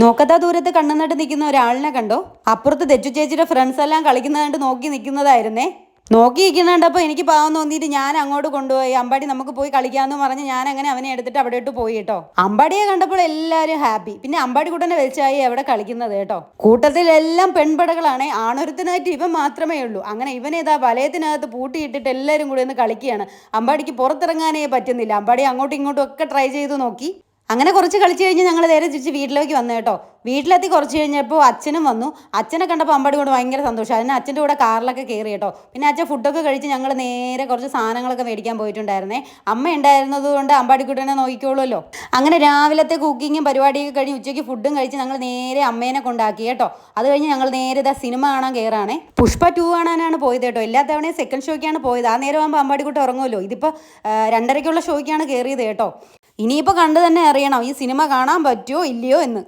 നോക്കത്താ ദൂരത്ത് കണ്ണുനട്ട് നിൽക്കുന്ന ഒരാളിനെ കണ്ടോ? അപ്പുറത്ത് തെച്ചു ചേച്ചിയുടെ ഫ്രണ്ട്സ് എല്ലാം കളിക്കുന്നത് കണ്ട് നോക്കി നിൽക്കുന്നതായിരുന്നേ. നോക്കി നിൽക്കുന്നുണ്ടപ്പോൾ എനിക്ക് പാവം തോന്നിയിട്ട് ഞാൻ അങ്ങോട്ട് കൊണ്ടുപോയി. അമ്പാടി നമുക്ക് പോയി കളിക്കാമെന്ന് പറഞ്ഞ് ഞാൻ അങ്ങനെ അവനെ എടുത്തിട്ട് അവിടെ ഇട്ട് പോയി കേട്ടോ. അമ്പാടിയെ കണ്ടപ്പോൾ എല്ലാവരും ഹാപ്പി പിന്നെ അമ്പാടി കൂട്ടനെ വെച്ചായി അവിടെ കളിക്കുന്നത് കേട്ടോ? കൂട്ടത്തിലെല്ലാം പെൺപടകളാണ്. ആണൊരുത്തനായിട്ട് ഇവൻ മാത്രമേ ഉള്ളൂ. അങ്ങനെ ഇവനെ ഇതാ വലയത്തിനകത്ത് പൂട്ടിയിട്ടിട്ട് എല്ലാവരും കൂടി ഒന്ന് കളിക്കുകയാണ്. അമ്പാടിക്ക് പുറത്തിറങ്ങാനേ പറ്റുന്നില്ല. അമ്പാടി അങ്ങോട്ടും ഇങ്ങോട്ടും ഒക്കെ ട്രൈ ചെയ്ത് നോക്കി. അങ്ങനെ കുറച്ച് കളിച്ച് കഴിഞ്ഞ് ഞങ്ങൾ നേരെ തിരിച്ച് വീട്ടിലേക്ക് വന്നു കേട്ടോ. വീട്ടിലെത്തി കുറച്ച് കഴിഞ്ഞപ്പോൾ അച്ഛനും വന്നു. അച്ഛനെ കണ്ടപ്പോൾ അമ്പടി കൊണ്ട് ഭയങ്കര സന്തോഷം. അതിന് അച്ഛന്റെ കൂടെ കാറിലൊക്കെ കയറി കേട്ടോ. പിന്നെ അച്ഛൻ ഫുഡൊക്കെ കഴിച്ച് ഞങ്ങൾ നേരെ കുറച്ച് സാധനങ്ങളൊക്കെ മേടിക്കാൻ പോയിട്ടുണ്ടായിരുന്നേ. അമ്മ ഉണ്ടായിരുന്നത് കൊണ്ട് അമ്പാടിക്കുട്ടനെ നോക്കിക്കോളുമല്ലോ. അങ്ങനെ രാവിലത്തെ കുക്കിങ്ങും പരിപാടിയൊക്കെ കഴിഞ്ഞ് ഉച്ചയ്ക്ക് ഫുഡും കഴിച്ച് ഞങ്ങൾ നേരെ അമ്മേനെ കൊണ്ടാക്കി കേട്ടോ. അത് കഴിഞ്ഞ് ഞങ്ങൾ നേരെ ഇതാ സിനിമ കാണാൻ കയറാണേ. പുഷ്പ ടു കാണാനാണ് പോയത് കേട്ടോ. എല്ലാ തവണയും സെക്കൻഡ് ഷോയ്ക്കാണ് പോയത്. ആ നേരം ആകുമ്പോൾ അമ്പാടിക്കുട്ടൻ ഉറങ്ങുമല്ലോ. ഇതിപ്പോൾ രണ്ടരയ്ക്കുള്ള ഷോയ്ക്കാണ് കയറിയത് കേട്ടോ. ഇനിയിപ്പോൾ കണ്ടു തന്നെ അറിയണം ഈ സിനിമ കാണാൻ പറ്റുമോ ഇല്ലയോ എന്ന്.